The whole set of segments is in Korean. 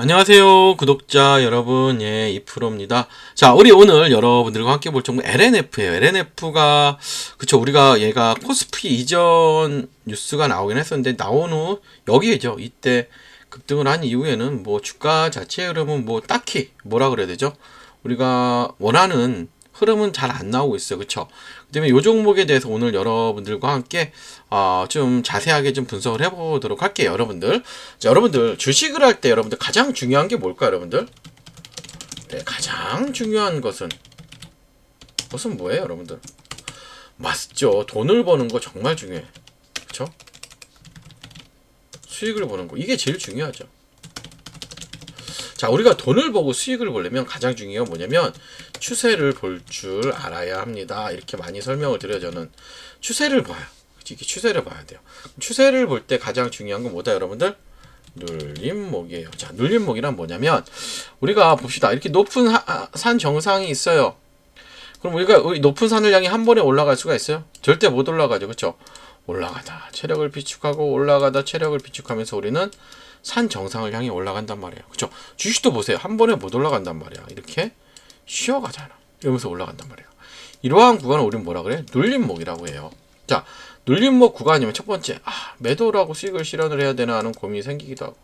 안녕하세요, 구독자 여러분. 예, 이프로입니다. 자, 우리 오늘 여러분들과 함께 볼 종목 LNF예요. LNF가 그쵸 우리가 얘가 코스피 이전 뉴스가 나오긴 했었는데 나온 후 여기에죠. 이때 급등을 한 이후에는 뭐 주가 자체 흐름은 뭐 딱히 뭐라 그래야 되죠? 우리가 원하는 흐름은 잘 안 나오고 있어요. 그쵸? 그 때문에 이 종목에 대해서 오늘 여러분들과 함께 어, 좀 자세하게 좀 분석을 해보도록 할게요. 여러분들. 자, 여러분들 주식을 할 때 여러분들 가장 중요한 게 뭘까요? 여러분들? 네, 가장 중요한 것은 것은 뭐예요? 여러분들? 맞죠. 돈을 버는 거 정말 중요해. 그쵸? 수익을 보는 거. 이게 제일 중요하죠. 자, 우리가 돈을 보고 수익을 보려면 가장 중요한 건 뭐냐면 추세를 볼 줄 알아야 합니다. 이렇게 많이 설명을 드려요. 저는 추세를 봐요. 이게 추세를 봐야 돼요. 추세를 볼 때 가장 중요한 건 뭐다, 여러분들? 눌림목이에요. 자, 눌림목이란 뭐냐면 우리가 봅시다. 이렇게 높은 하, 산 정상이 있어요. 그럼 우리가 우리 높은 산을 향해 한 번에 올라갈 수가 있어요? 절대 못 올라가죠. 그렇죠? 올라가다 체력을 비축하고 올라가다 체력을 비축하면서 우리는 산 정상을 향해 올라간단 말이에요. 그렇죠? 주식도 보세요. 한 번에 못 올라간단 말이야. 이렇게 쉬어가잖아. 이러면서 올라간단 말이에요. 이러한 구간을 우리는 뭐라 그래? 눌림목이라고 해요. 자, 눌림목 구간이면 첫 번째, 아, 매도라고 수익을 실현을 해야 되나 하는 고민이 생기기도 하고,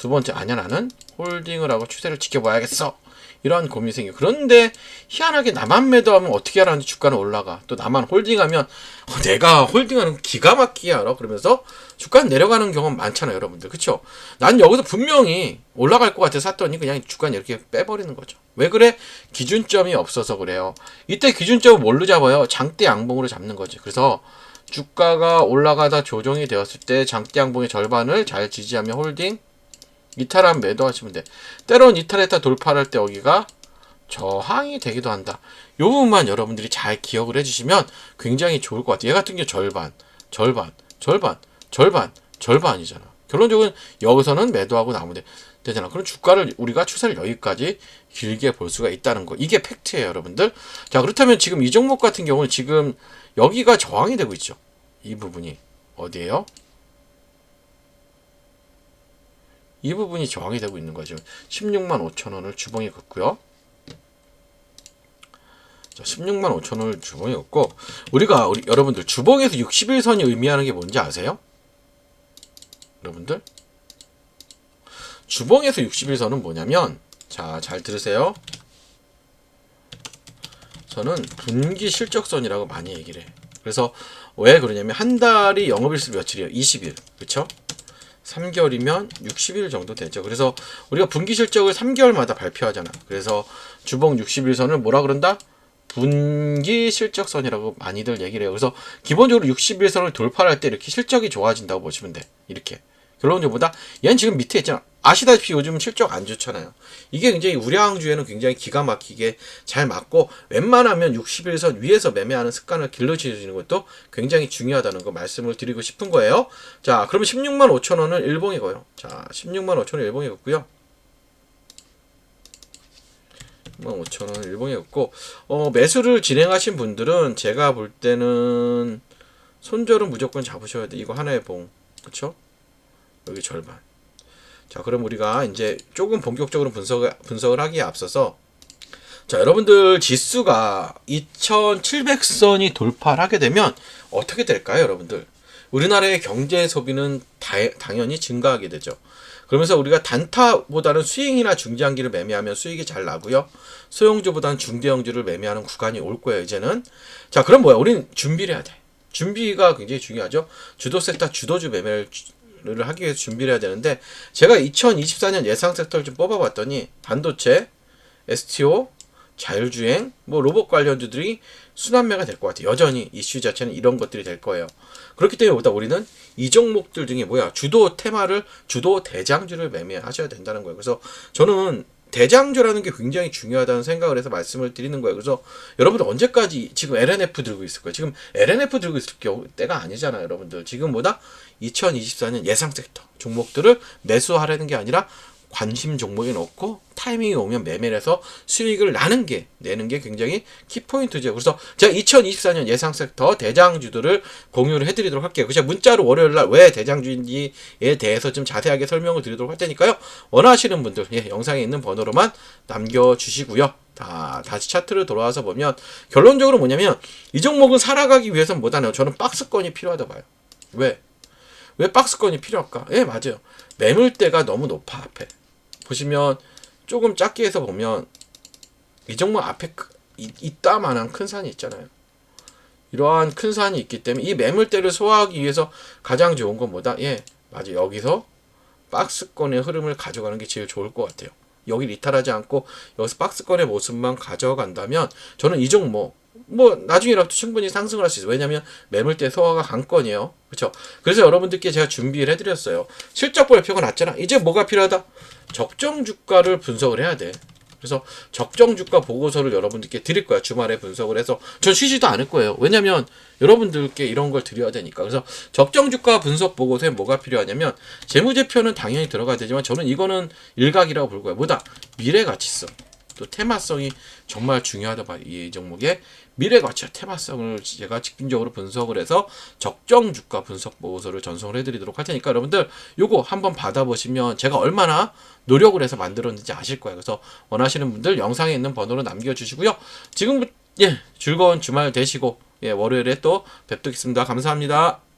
두 번째, 아니야, 나는 홀딩을 하고 추세를 지켜봐야겠어. 이러한 고민이 생겨. 그런데 희한하게 나만 매도하면 어떻게 하라는지 주가는 올라가. 또 나만 홀딩하면 어, 내가 홀딩하는 기가 막히게 알아. 그러면서 주가는 내려가는 경우는 많잖아요, 여러분들. 그쵸? 난 여기서 분명히 올라갈 것 같아 샀더니 그냥 주가는 이렇게 빼버리는 거죠. 왜 그래? 기준점이 없어서 그래요. 이때 기준점을 뭘로 잡아요? 장대 양봉으로 잡는 거지. 그래서 주가가 올라가다 조정이 되었을 때 장대 양봉의 절반을 잘 지지하며 홀딩, 이탈하면 매도하시면 돼. 때론 이탈했다 돌파할 때 여기가 저항이 되기도 한다. 요 부분만 여러분들이 잘 기억을 해주시면 굉장히 좋을 것 같아요. 얘 같은 경우 절반, 절반, 절반, 절반, 절반이잖아. 결론적으로 여기서는 매도하고 돼. 되잖아. 그럼 주가를 우리가 추세를 여기까지 길게 볼 수가 있다는 거. 이게 팩트예요, 여러분들. 자, 그렇다면 지금 이 종목 같은 경우는 지금 여기가 저항이 되고 있죠. 이 부분이 어디예요? 이 부분이 저항이 되고 있는 거죠. 16만 5천 원을 주봉에 긋고요. 자, 16만 5천 원을 주봉에 긋고 우리가 우리 여러분들 주봉에서 61선이 의미하는 게 뭔지 아세요? 여러분들 주봉에서 61선은 뭐냐면 자, 잘 들으세요. 저는 분기 실적선이라고 많이 얘기를 해. 그래서 왜 그러냐면 한 달이 영업일수 며칠이에요? 20일. 그렇죠? 3개월이면 60일 정도 되죠. 그래서 우리가 분기 실적을 3개월마다 발표하잖아. 그래서 주봉 60일선을 뭐라 그런다? 분기 실적선이라고 많이들 얘기를 해요. 그래서 기본적으로 60일선을 돌파할 때 이렇게 실적이 좋아진다고 보시면 돼. 이렇게. 결론적보다 얘는 지금 밑에 있잖아. 아시다시피 요즘 실적 안 좋잖아요. 이게 굉장히 우량주에는 굉장히 기가 막히게 잘 맞고 웬만하면 60일선 위에서 매매하는 습관을 길러주시는 것도 굉장히 중요하다는 거 말씀을 드리고 싶은 거예요. 자, 그러면 16만 5천 원을 일봉에 거요. 자, 16만 5천 원 일봉에 걷고요. 16만 5천 원 일봉에 걷고 어, 매수를 진행하신 분들은 제가 볼 때는 손절은 무조건 잡으셔야 돼. 이거 하나의 봉. 그렇죠? 여기 절반. 자, 그럼 우리가 이제 조금 본격적으로 분석을, 분석을 하기에 앞서서 자, 여러분들 지수가 2700선이 돌파를 하게 되면 어떻게 될까요, 여러분들? 우리나라의 경제 소비는 다, 당연히 증가하게 되죠. 그러면서 우리가 단타보다는 수익이나 중장기를 매매하면 수익이 잘 나고요. 소형주보다는 중대형주를 매매하는 구간이 올 거예요, 이제는. 자, 그럼 뭐야? 우리는 준비를 해야 돼. 준비가 굉장히 중요하죠. 주도 섹터 주도주 매매를 를 하기 위해서 준비를 해야 되는데 제가 2024년 예상 섹터를 좀 뽑아봤더니 반도체, STO, 자율주행, 뭐 로봇 관련주들이 순환매가 될 것 같아요. 여전히 이슈 자체는 이런 것들이 될 거예요. 그렇기 때문에 보다 우리는 이 종목들 중에 뭐야 주도 테마를 주도 대장주를 매매하셔야 된다는 거예요. 그래서 저는 대장주라는 게 굉장히 중요하다는 생각을 해서 말씀을 드리는 거예요. 그래서 여러분들 언제까지 지금 LNF 들고 있을 거예요? 지금 LNF 들고 있을 때가 아니잖아요, 여러분들. 지금 보다 2024년 예상 섹터 종목들을 매수하려는 게 아니라 관심 종목에 넣고 타이밍이 오면 매매를 해서 수익을 나는 게 내는 게 굉장히 키포인트죠. 그래서 제가 2024년 예상 섹터 대장주들을 공유를 해드리도록 할게요. 그래서 문자로 월요일 날 왜 대장주인지에 대해서 좀 자세하게 설명을 드리도록 할 테니까요. 원하시는 분들 예, 영상에 있는 번호로만 남겨주시고요. 다, 다시 차트를 돌아와서 보면 결론적으로 뭐냐면 이 종목은 살아가기 위해서는 뭐다네요. 저는 박스권이 필요하다 봐요. 왜? 왜 박스권이 필요할까? 예, 맞아요. 매물대가 너무 높아 앞에. 보시면 조금 작게 해서 보면 이 종목 앞에 이따만한 큰 산이 있잖아요. 이러한 큰 산이 있기 때문에 이 매물대를 소화하기 위해서 가장 좋은 건 뭐다? 예, 맞아. 여기서 박스권의 흐름을 가져가는 게 제일 좋을 것 같아요. 여기 이탈하지 않고 여기서 박스권의 모습만 가져간다면 저는 이 종목 뭐 나중에라도 충분히 상승을 할 수 있어요. 왜냐하면 매물대 소화가 강건이에요. 그렇죠? 그래서 여러분들께 제가 준비를 해드렸어요. 실적 발표가 났잖아. 이제 뭐가 필요하다? 적정 주가를 분석을 해야 돼. 그래서 적정 주가 보고서를 여러분들께 드릴 거야. 주말에 분석을 해서 전 쉬지도 않을 거예요. 왜냐면 여러분들께 이런 걸 드려야 되니까. 그래서 적정 주가 분석 보고서에 뭐가 필요하냐면 재무제표는 당연히 들어가야 되지만 저는 이거는 일각이라고 볼 거예요. 뭐다? 미래 가치성. 또 테마성이 정말 중요하다 봐요. 이 종목의 미래 가치와 테마성을 제가 집중적으로 분석을 해서 적정 주가 분석 보고서를 전송을 해드리도록 할 테니까 여러분들 요거 한번 받아보시면 제가 얼마나 노력을 해서 만들었는지 아실 거예요. 그래서 원하시는 분들 영상에 있는 번호로 남겨주시고요. 지금부터 예 즐거운 주말 되시고 예 월요일에 또 뵙도록겠습니다. 감사합니다.